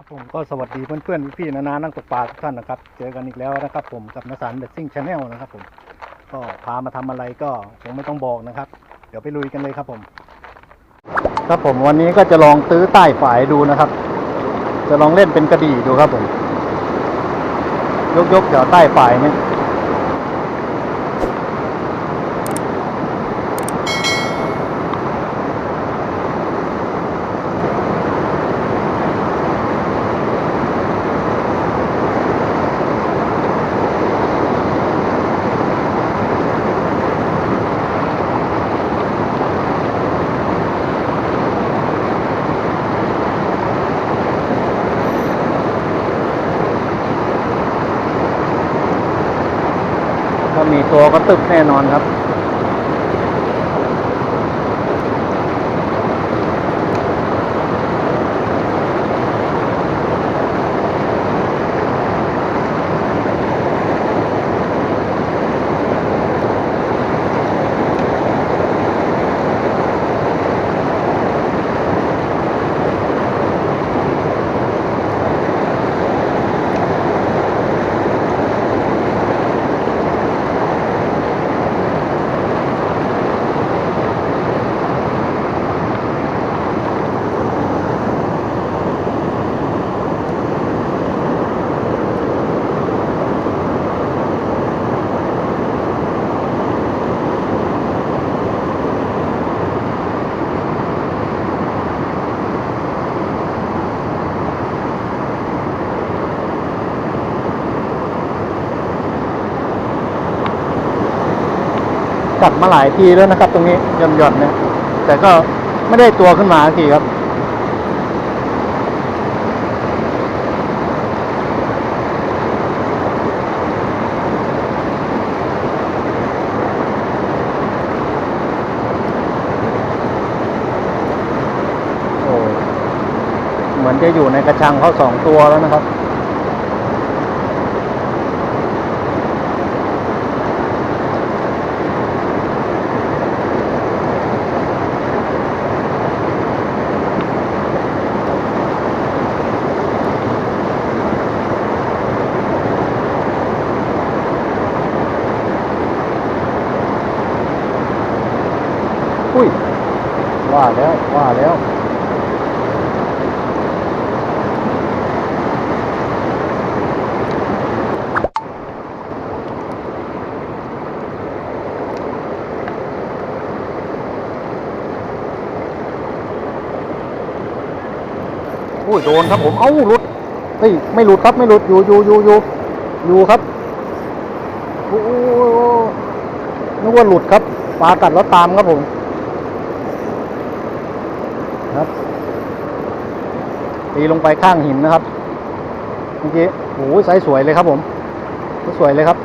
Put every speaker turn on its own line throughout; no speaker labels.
ครับผมก็สวัสดีเพื่อนๆพี่ๆนานานักตกปลาทุกท่านนะครับ เจอกันอีกแล้วนะครับ ผมกับนสารเบสซิ่งชาแนลนะครับ ผมก็พามาทำอะไรก็คงไม่ต้องบอกนะครับ เดี๋ยวไปลุยกันเลยครับผม ครับผมวันนี้ก็จะลองตื้อใต้ฝายดูนะครับ จะลองเล่นเป็นกระดี่ดูครับผม ยกยกๆแถวใต้ฝายเนี่ย ถ้ามี ตึบแน่นอนครับ มาหลายทีแล้วนะครับ ตรงนี้หย่อนหย่อนๆเนี่ย แต่ก็ไม่ได้ตัวขึ้นมาสักทีครับโอ้เหมือนจะอยู่ในกระชังเขาสองตัวแล้วนะครับ อุ้ย ว่าแล้ว ว่าแล้วอุ้ยโดนครับผม เอ้าหลุดเฮ้ยไม่หลุดครับไม่หลุดอยู่อยู่อยู่อยู่อยู่ครับโอ้โหนึกว่าหลุดครับปลากัดแล้วตามครับผม ครับ ตีลงไปข้างหินนะครับเมื่อกี้โอ้ยไซส์สวยเลยครับผมสวยเลยครับ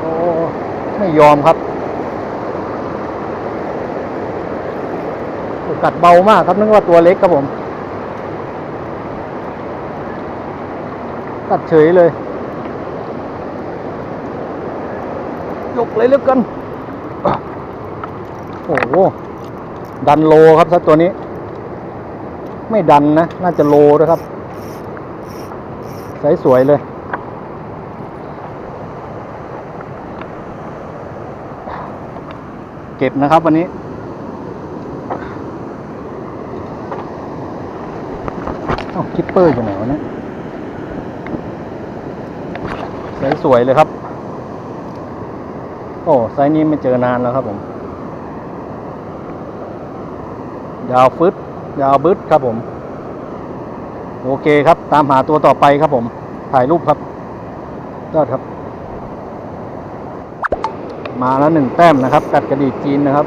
โอ้ไม่ยอมครับกัดเบามากครับนึกว่าตัวเล็กครับผมกัดเฉยเลยยกเลยเลือกกัน อ้โห ดันโลครับสักตัวนี้ ไม่ดันนะ น่าจะโลนะครับ ใสสวยเลย เก็บนะครับวันนี้อ้าวคิปเปอร์อยู่ไหนวะเนี่ยใสสวยเลยครับ โอ้ไซส์นี้ไม่เจอนานแล้วครับผม ยาวฟึดยาวบึดครับผม โอเคครับ ตามหาตัวต่อไปครับผม ถ่ายรูปครับยอดครับ มาแล้วหนึ่งแต้มนะครับ กัดกระดีจีนนะครับ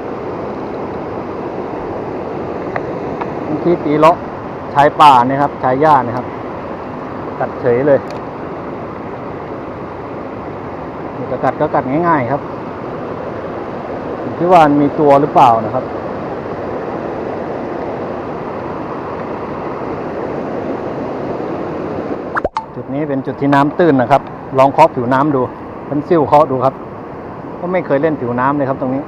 เมื่อกี้ตีเลาะชายป่าเนี่ยครับชายหญ้าเนะครับ กัดเฉยเลยจะกัดก็กัดง่าย ๆ ครับอยู่ที่ว่านมีตัวหรือเปล่านะครับ นี้เป็นจุดที่น้ำตื้นนะครับ ลองเคาะผิวน้ำดูเป็นซิ่วเคาะดูครับ ก็ไม่เคยเล่นผิวน้ำเลยครับตรงนี้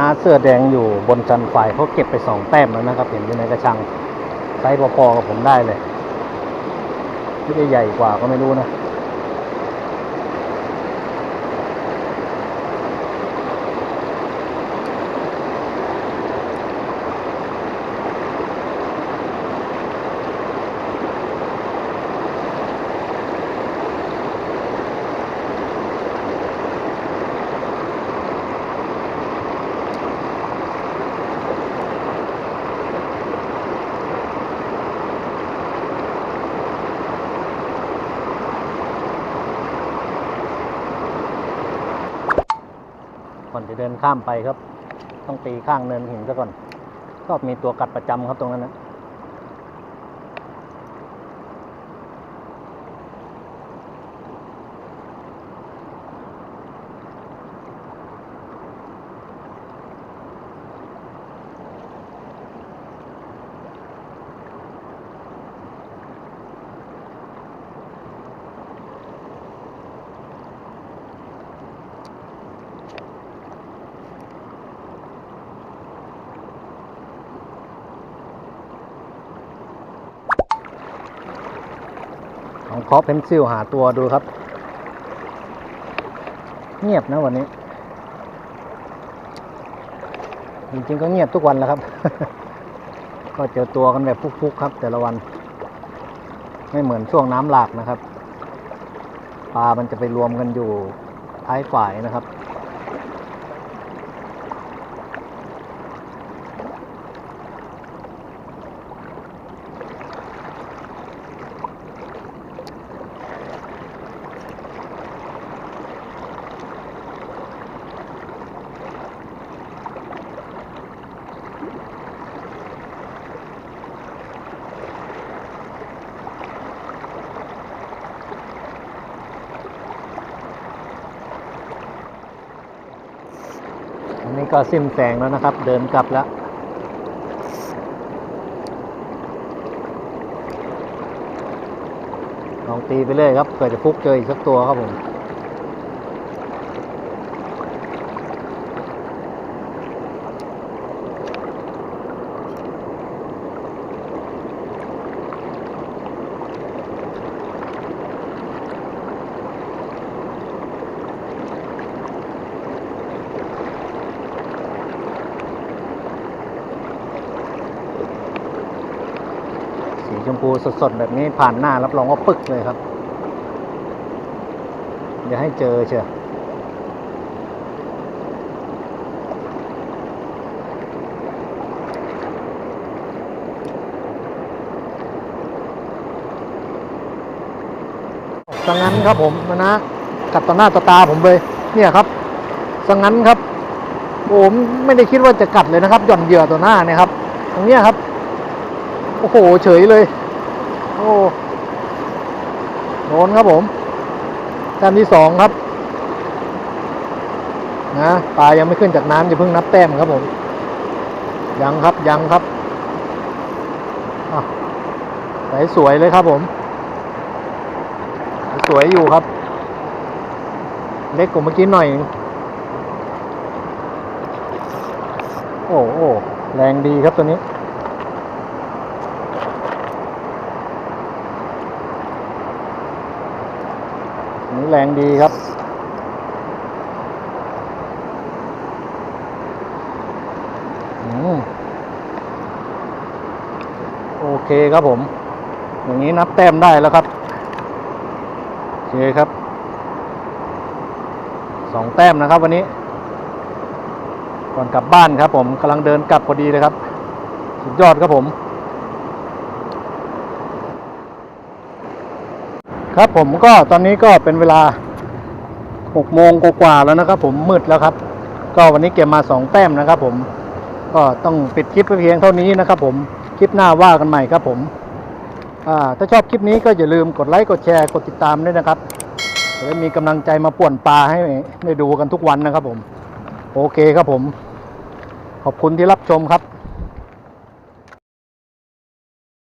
น้าเสื้อแดงอยู่บนจันไฟเขาเก็บไปสองแต้มแล้วนะครับ เห็นอยู่ในกระชังไซส์พอๆกับผมได้เลยที่ใหญ่กว่าก็ไม่รู้นะ จะเดินข้ามไปครับ ต้องตีข้างเนินหินซะก่อน ก็มีตัวกัดประจำครับตรงนั้นนะ เคาะเพนซิลหาตัวดูครับ เงียบนะวันนี้ จริงๆก็เงียบทุกวันแล้วครับ ก็เจอตัวกันแบบฟุกๆครับ แต่ละวัน ไม่เหมือนช่วงน้ำหลากนะครับ ปลามันจะไปรวมกันอยู่ท้ายฝ่ายนะครับ ก็สิ้นแสงแล้วนะครับ เดินกลับแล้ว ลองตีไปเรื่อยครับเผื่อจะฟุกเจออีกสักตัวครับผม สีชมพูสดๆ แบบนี้ผ่านหน้ารับรองว่าปึกเลยครับเดี๋ยวให้เจอเชียวสังงั้นครับผมนะกัดต่อหน้าต่อตาผมเลย เนี่ยครับสังงั้นครับโอ้มไม่ได้คิดว่าจะกัดเลยนะครับหย่อนเหยื่อต่อหน้าเนี่ยครับ ตรงเนี้ยครับ โอ้โห เฉยเลย โอ้โดนครับผมแต้มที่สองครับนะปลายังไม่ขึ้นจากน้ำอย่าเพิ่งนับแต้มครับผม ยังครับยังครับอะใสสวยเลยครับผม สวยอยู่ครับ เล็กกว่าเมื่อกี้หน่อย โอ้โอ้แรงดีครับตัวนี้ นี่ แรงดีครับอโอเคครับผม อย่างนี้นับแต้มได้แล้วครับ โอเคครับ สองแต้มนะครับวันนี้ ก่อนกลับบ้านครับผมกำลังเดินกลับพอดีเลยครับ สุดยอดครับผม ครับผมก็ตอนนี้ก็เป็นเวลาหกโมงกว่าแล้วนะครับ ผมมืดแล้วครับ ก็วันนี้เก็บมาสองแต้มนะครับ ผมก็ต้องปิดคลิปเพียงเท่านี้นะครับ ผมคลิปหน้าว่ากันใหม่ครับผมถ้าชอบคลิปนี้ก็อย่าลืมกดไลค์กดแชร์กดติดตามด้วยนะครับจะได้มีกำลังใจมาป่วนปลาให้ได้ดูกันทุกวันนะครับ ผม โอเคครับผม ขอบคุณที่รับชมครับ